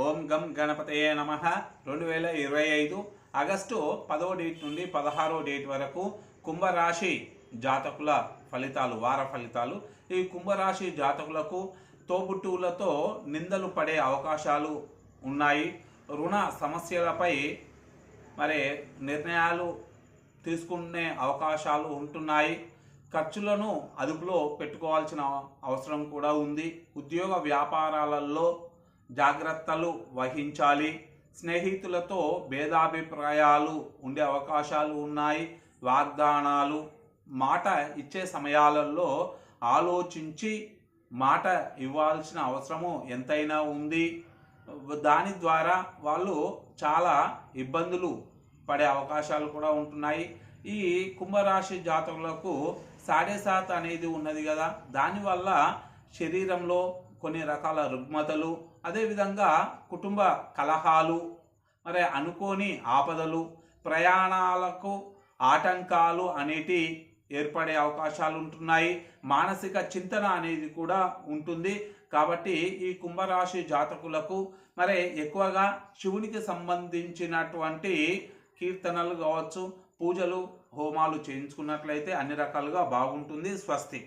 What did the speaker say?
ఓం గం గణపతయే నమ. రెండు వేల ఇరవై ఐదు ఆగస్టు పదో డేట్ నుండి పదహారో డేట్ వరకు కుంభరాశి జాతకుల ఫలితాలు వార ఫలితాలు. ఈ కుంభరాశి జాతకులకు తోబుట్టువులతో నిందలు పడే అవకాశాలు ఉన్నాయి. రుణ సమస్యలపై మరి నిర్ణయాలు తీసుకునే అవకాశాలు ఉంటున్నాయి. ఖర్చులను అదుపులో పెట్టుకోవాల్సిన అవసరం కూడా ఉంది. ఉద్యోగ వ్యాపారాలలో జాగ్రత్తలు వహించాలి. స్నేహితులతో భేదాభిప్రాయాలు ఉండే అవకాశాలు ఉన్నాయి. వాగ్దానాలు మాట ఇచ్చే సమయాలలో ఆలోచించి మాట ఇవ్వాల్సిన అవసరము ఎంతైనా ఉంది. దాని ద్వారా వాళ్ళు చాలా ఇబ్బందులు పడే అవకాశాలు కూడా ఉంటున్నాయి. ఈ కుంభరాశి జాతకులకు సాడే సాత్ అనేది ఉన్నది కదా. దానివల్ల శరీరంలో కొన్ని రకాల రుగ్మతలు అదేవిధంగా కుటుంబ కలహాలు మరి అనుకోని ఆపదలు ప్రయాణాలకు ఆటంకాలు అనేటి ఏర్పడే అవకాశాలు ఉంటున్నాయి మానసిక చింతన అనేది కూడా ఉంటుంది. కాబట్టి ఈ కుంభరాశి జాతకులకు మరి ఎక్కువగా శివునికి సంబంధించినటువంటి కీర్తనలు కావచ్చు పూజలు హోమాలు చేయించుకున్నట్లయితే అన్ని రకాలుగా బాగుంటుంది స్వస్తి.